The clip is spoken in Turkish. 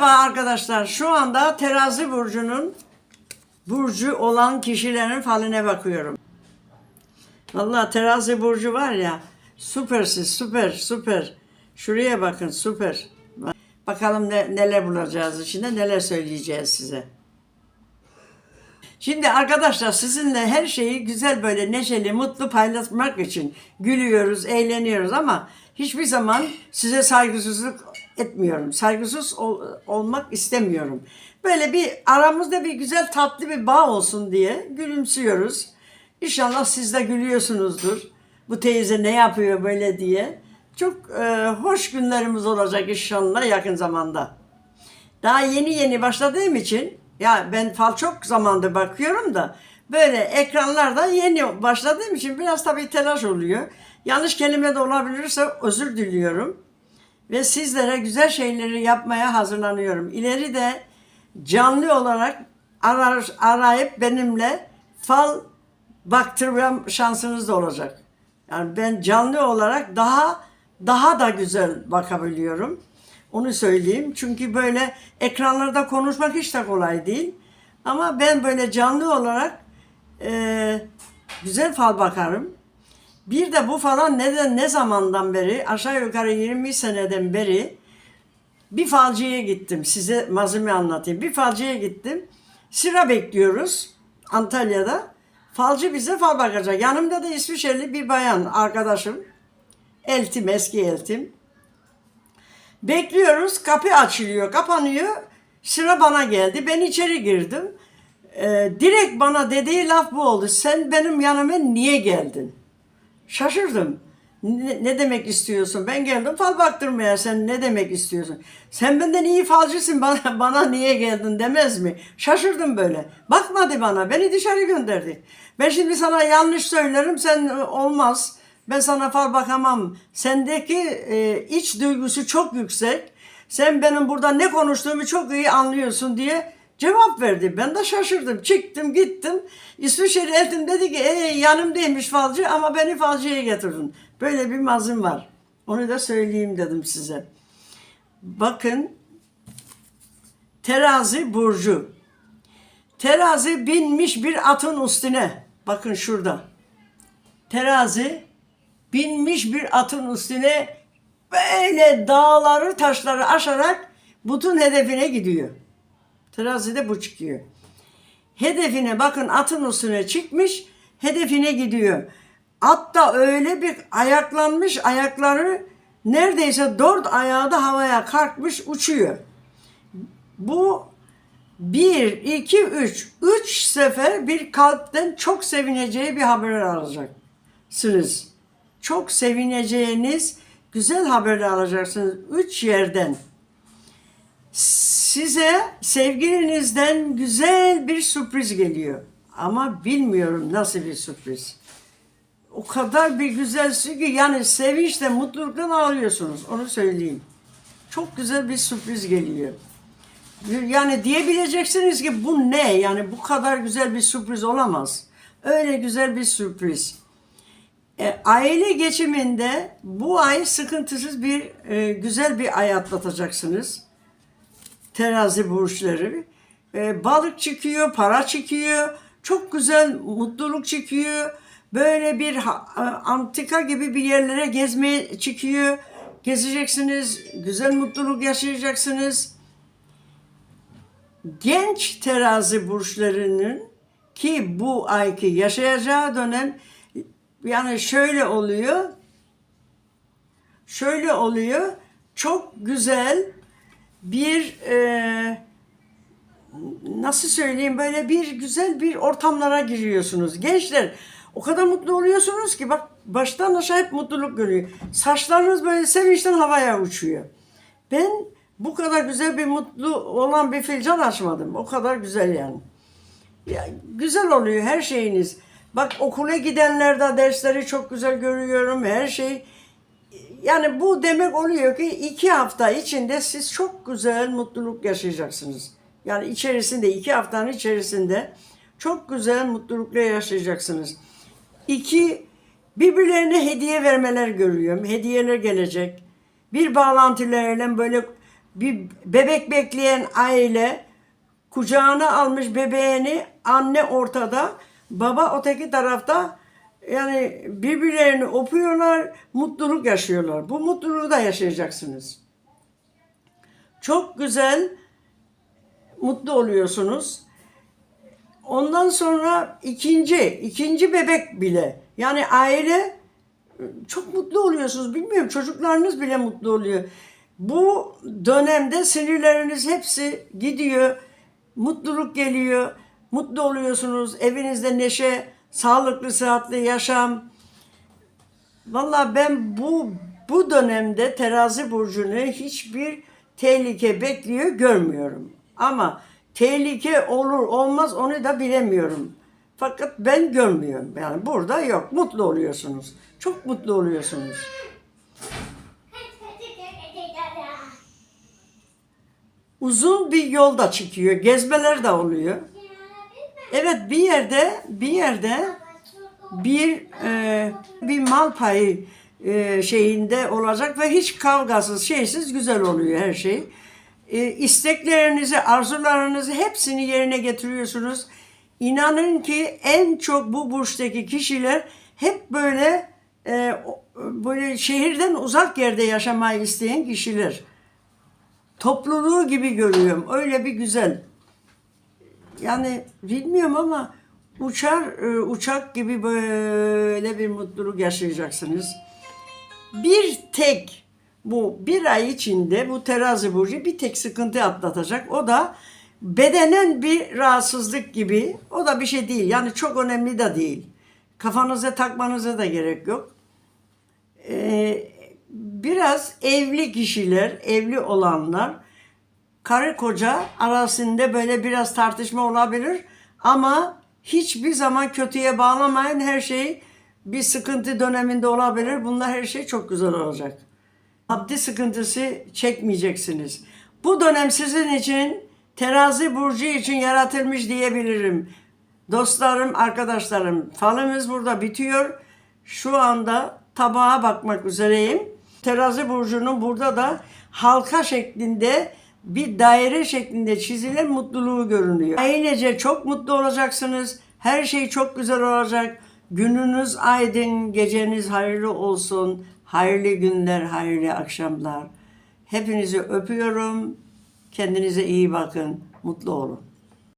Merhaba arkadaşlar. Şu anda terazi burcunun burcu olan kişilerin faline bakıyorum. Vallahi terazi burcu var ya süpersiz süper süper. Şuraya bakın süper. Bakalım ne, neler bulacağız içinde neler söyleyeceğiz size. Şimdi arkadaşlar sizinle her şeyi güzel böyle neşeli, mutlu paylaşmak için gülüyoruz, eğleniyoruz ama hiçbir zaman size saygısızlık etmiyorum. Saygısız ol- olmak istemiyorum. Böyle bir aramızda bir güzel tatlı bir bağ olsun diye gülümsüyoruz. İnşallah siz de gülüyorsunuzdur. Bu teyze ne yapıyor böyle diye. Çok e, hoş günlerimiz olacak inşallah yakın zamanda. Daha yeni yeni başladığım için ya ben fal çok zamandır bakıyorum da böyle ekranlarda yeni başladığım için biraz tabii telaş oluyor. Yanlış kelime de olabilirse özür diliyorum. Ve sizlere güzel şeyleri yapmaya hazırlanıyorum. İleri de canlı olarak arar, arayıp benimle fal baktırma şansınız da olacak. Yani ben canlı olarak daha daha da güzel bakabiliyorum. Onu söyleyeyim. Çünkü böyle ekranlarda konuşmak hiç de kolay değil. Ama ben böyle canlı olarak e, güzel fal bakarım. Bir de bu falan neden ne zamandan beri aşağı yukarı 20 seneden beri bir falcıya gittim. Size mazimi anlatayım. Bir falcıya gittim. Sıra bekliyoruz Antalya'da. Falcı bize fal bakacak. Yanımda da İsviçreli bir bayan arkadaşım. Eltim, eski eltim. Bekliyoruz. Kapı açılıyor, kapanıyor. Sıra bana geldi. Ben içeri girdim. Ee, direkt bana dediği laf bu oldu. Sen benim yanıma niye geldin? Şaşırdım. Ne, ne demek istiyorsun? Ben geldim fal baktırmaya. Sen ne demek istiyorsun? Sen benden iyi falcısın. Bana, bana niye geldin demez mi? Şaşırdım böyle. Bakmadı bana. Beni dışarı gönderdi. Ben şimdi sana yanlış söylerim. Sen e, olmaz. Ben sana fal bakamam. Sendeki e, iç duygusu çok yüksek. Sen benim burada ne konuştuğumu çok iyi anlıyorsun diye cevap verdi. Ben de şaşırdım. Çıktım gittim. İsviçreli eltim dedi ki e, yanımdaymış falcı ama beni falcıya getirdin. Böyle bir mazim var. Onu da söyleyeyim dedim size. Bakın terazi burcu. Terazi binmiş bir atın üstüne. Bakın şurada. Terazi binmiş bir atın üstüne böyle dağları taşları aşarak bütün hedefine gidiyor. Terazide bu çıkıyor. Hedefine bakın atın üstüne çıkmış, hedefine gidiyor. At da öyle bir ayaklanmış, ayakları neredeyse dört ayağı da havaya kalkmış uçuyor. Bu bir, iki, üç. Üç sefer bir kalpten çok sevineceği bir haber alacaksınız. Çok sevineceğiniz güzel haberler alacaksınız. Üç yerden size sevgilinizden güzel bir sürpriz geliyor. Ama bilmiyorum nasıl bir sürpriz. O kadar bir güzel ki yani sevinçle, mutluluktan ağlıyorsunuz. Onu söyleyeyim. Çok güzel bir sürpriz geliyor. Yani diyebileceksiniz ki bu ne? Yani bu kadar güzel bir sürpriz olamaz. Öyle güzel bir sürpriz. E, aile geçiminde bu ay sıkıntısız bir e, güzel bir ay atlatacaksınız terazi burçları. E, balık çıkıyor, para çıkıyor, çok güzel mutluluk çıkıyor. Böyle bir a- antika gibi bir yerlere gezmeye çıkıyor. Gezeceksiniz, güzel mutluluk yaşayacaksınız. Genç terazi burçlarının ki bu ayki yaşayacağı dönem yani şöyle oluyor. Şöyle oluyor. Çok güzel bir e, nasıl söyleyeyim böyle bir güzel bir ortamlara giriyorsunuz. Gençler o kadar mutlu oluyorsunuz ki bak baştan aşağı hep mutluluk görüyor. Saçlarınız böyle sevinçten havaya uçuyor. Ben bu kadar güzel bir mutlu olan bir fincan açmadım. O kadar güzel yani. Ya, güzel oluyor her şeyiniz. Bak okula gidenlerde dersleri çok güzel görüyorum. Her şey yani bu demek oluyor ki iki hafta içinde siz çok güzel mutluluk yaşayacaksınız. Yani içerisinde iki haftanın içerisinde çok güzel mutlulukla yaşayacaksınız. İki, birbirlerine hediye vermeler görüyorum. Hediyeler gelecek. Bir bağlantılarıyla böyle bir bebek bekleyen aile kucağına almış bebeğini anne ortada baba öteki tarafta yani birbirlerini öpüyorlar mutluluk yaşıyorlar. Bu mutluluğu da yaşayacaksınız. Çok güzel mutlu oluyorsunuz. Ondan sonra ikinci, ikinci bebek bile. Yani aile çok mutlu oluyorsunuz. Bilmiyorum çocuklarınız bile mutlu oluyor. Bu dönemde sinirleriniz hepsi gidiyor. Mutluluk geliyor. Mutlu oluyorsunuz. Evinizde neşe, sağlıklı, sıhhatli yaşam. Vallahi ben bu bu dönemde terazi burcunu hiçbir tehlike bekliyor görmüyorum. Ama tehlike olur olmaz onu da bilemiyorum. Fakat ben görmüyorum. Yani burada yok. Mutlu oluyorsunuz. Çok mutlu oluyorsunuz. Uzun bir yolda çıkıyor. Gezmeler de oluyor. Evet bir yerde bir yerde bir e, bir mal payı e, şeyinde olacak ve hiç kavgasız şeysiz güzel oluyor her şey. E, isteklerinizi, arzularınızı hepsini yerine getiriyorsunuz. İnanın ki en çok bu burçtaki kişiler hep böyle e, böyle şehirden uzak yerde yaşamayı isteyen kişiler. Topluluğu gibi görüyorum. Öyle bir güzel yani bilmiyorum ama uçar e, uçak gibi böyle bir mutluluk yaşayacaksınız. Bir tek bu bir ay içinde bu terazi burcu bir tek sıkıntı atlatacak. O da bedenen bir rahatsızlık gibi. O da bir şey değil. Yani çok önemli de değil. Kafanıza takmanıza da gerek yok. Ee, biraz evli kişiler, evli olanlar karı koca arasında böyle biraz tartışma olabilir ama hiçbir zaman kötüye bağlamayın her şey bir sıkıntı döneminde olabilir. Bunlar her şey çok güzel olacak. Maddi sıkıntısı çekmeyeceksiniz. Bu dönem sizin için terazi burcu için yaratılmış diyebilirim. Dostlarım, arkadaşlarım, falımız burada bitiyor. Şu anda tabağa bakmak üzereyim. Terazi burcunun burada da halka şeklinde bir daire şeklinde çizilen mutluluğu görünüyor. Aynıca çok mutlu olacaksınız. Her şey çok güzel olacak. Gününüz aydın, geceniz hayırlı olsun. Hayırlı günler, hayırlı akşamlar. Hepinizi öpüyorum. Kendinize iyi bakın. Mutlu olun.